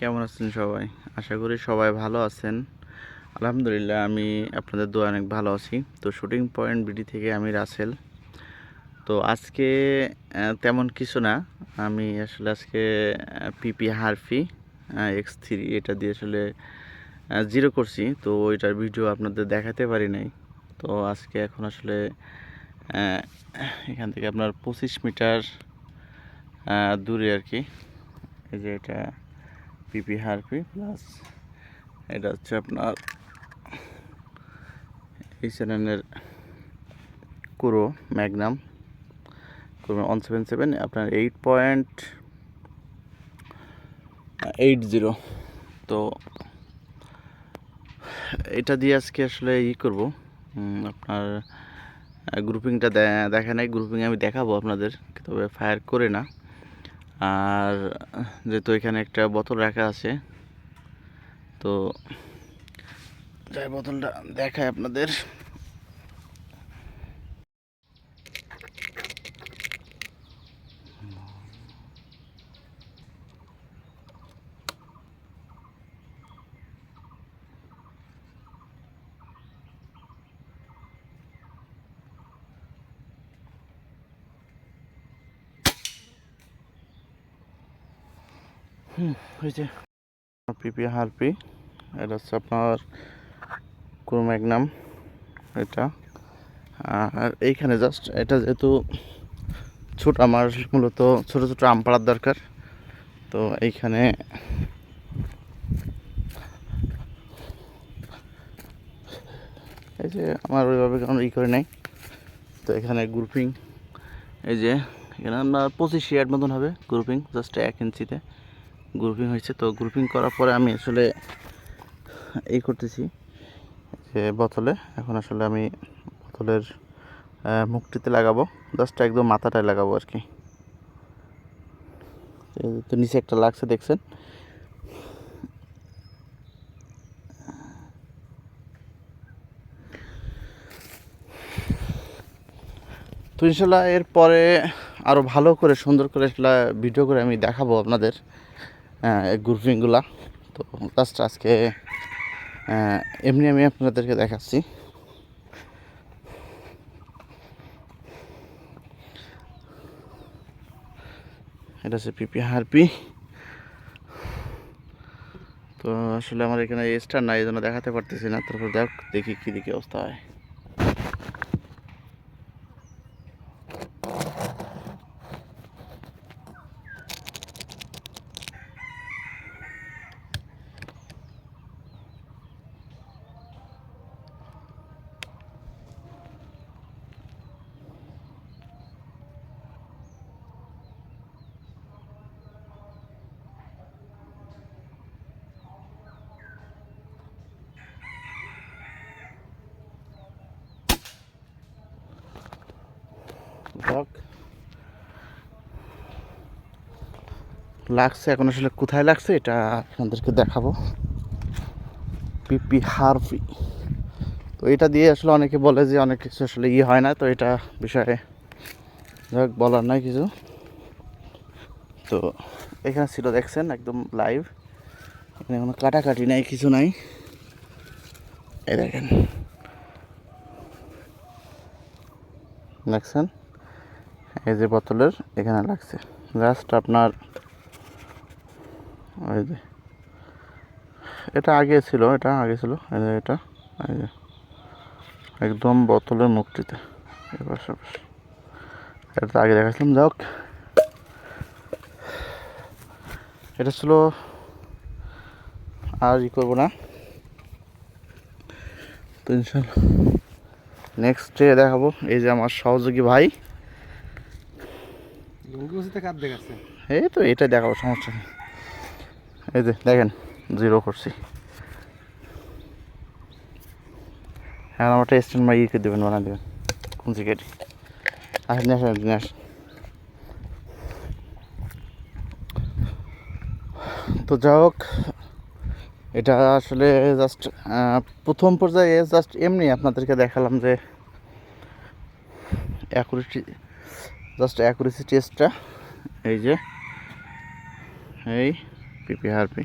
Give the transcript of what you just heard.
কেমন আছেন সবাই? আশা করি সবাই ভালো আছেন। আলহামদুলিল্লাহ, আমি আপনাদের দোয়া অনেক ভালো আছি। তো শুটিং পয়েন্ট বিডি থেকে আমি রাসেল। তো আজকে তেমন কিছু না। আমি আসলে আজকে পিপি হারফি এক্স থ্রি এটা দিয়ে আসলে জিরো করছি। তো ওইটার ভিডিও আপনাদের দেখাতে পারি নাই। তো আজকে এখন আসলে এখান থেকে আপনার পঁচিশ মিটার দূরে আর কি। এই যে এটা পিপি হারপি প্লাস এটা হচ্ছে আপনার এই চ্যানেলের Kuro magnum Kuro one seven seven আপনার এইট পয়েন্ট এইট জিরো তো এটা দিয়ে আজকে আসলে ই করব। আপনার গ্রুপিংটা দেখা নাই গ্রুপিং আমি দেখাবো আপনাদের, তবে ফায়ার করে না। আর যেহেতু এখানে একটা বোতল রাখা আছে তো যাই বোতলটা দেখায় আপনাদের। ওই যে। পিপি হারপি। এটা হচ্ছে আপনার ক্রোম্যাগনাম, এটা। আর এইখানে জাস্ট এটা যেহেতু ছোট, আমার মূলত ছোট ছোট আম পাড়ার দরকার। তো এইখানে এই যে আমার ওইভাবে কোনো ই করে নাই। তো এখানে গ্রুপিং এই যে এখানে আপনার পঁচিশ ইয়ার্ড মতন হবে গ্রুপিং জাস্ট এক ইঞ্চিতে। গ্রুপিং হয়েছে। তো গ্রুপিং করার পরে আমি আসলে এই করতেছি যে বোতলে। এখন আসলে আমি বোতলের মুখটিতে লাগাবো। জাস্ট একদম মাথাটায় লাগাবো আর কি। তো নিচে একটা লাগছে, দেখছেন? তো ইনশাল্লাহ এরপরে আরও ভালো করে, সুন্দর করে ভিডিও করে আমি দেখাবো আপনাদের। গ্রুপিংগুলা তো জাস্ট আজকে এমনি আমি আপনাদেরকে দেখাচ্ছি। এটা হচ্ছে পিপি হারপি। তো আসলে আমার এখানে স্টার নাই, এই জন্য দেখাতে পারতেছি না। তারপর দেখ দেখি কী দিকে অবস্থা হয়। যাক। লাগছে এখন আসলে কোথায় লাগছে এটা আপনাদেরকে দেখাবো। পিপি হারপি তো এটা দিয়ে আসলে অনেকে বলে যে অনেক কিছু আসলে ইয়ে হয় না, তো এটা বিষয়ে যাক, বলার নাই কিছু। তো এখানে ছিল দেখছেন, একদম লাইভ এখানে কোনো কাটাকাটি নাই, কিছু নাই। দেখেন। দেখছেন? এই যে বোতলের এখানে লাগছে। জাস্ট আপনার ওই যে, এটা আগে ছিল, এটা আগে ছিল, এই যে এটা, এই যে, একদম বোতলের এই পাশাপাশি এটা তো আগে দেখাছিলাম যাক এটা ছিল, আর ই করব না। তো ইনশাল্লাহ। নেক্সট ডে দেখাবো, এই যে আমার সহযোগী ভাই। এই তো, এটা দেখাবো, সমস্যা নেই। এই যে, দেখেন, জিরো করছি। হ্যাঁ আমারটা স্ট্যান্ড মাই ইয়ে দেবেন বানা দেবেন। কোন সিকেট আসেন আসেন আসেন। তো যা হোক, এটা আসলে জাস্ট প্রথম পর্যায়ে জাস্ট এমনি আপনাদেরকে দেখালাম যে অ্যাকুরেসি জাস্ট অ্যাকুরেসি টেস্টটা এই যে এই পিপি হারপি।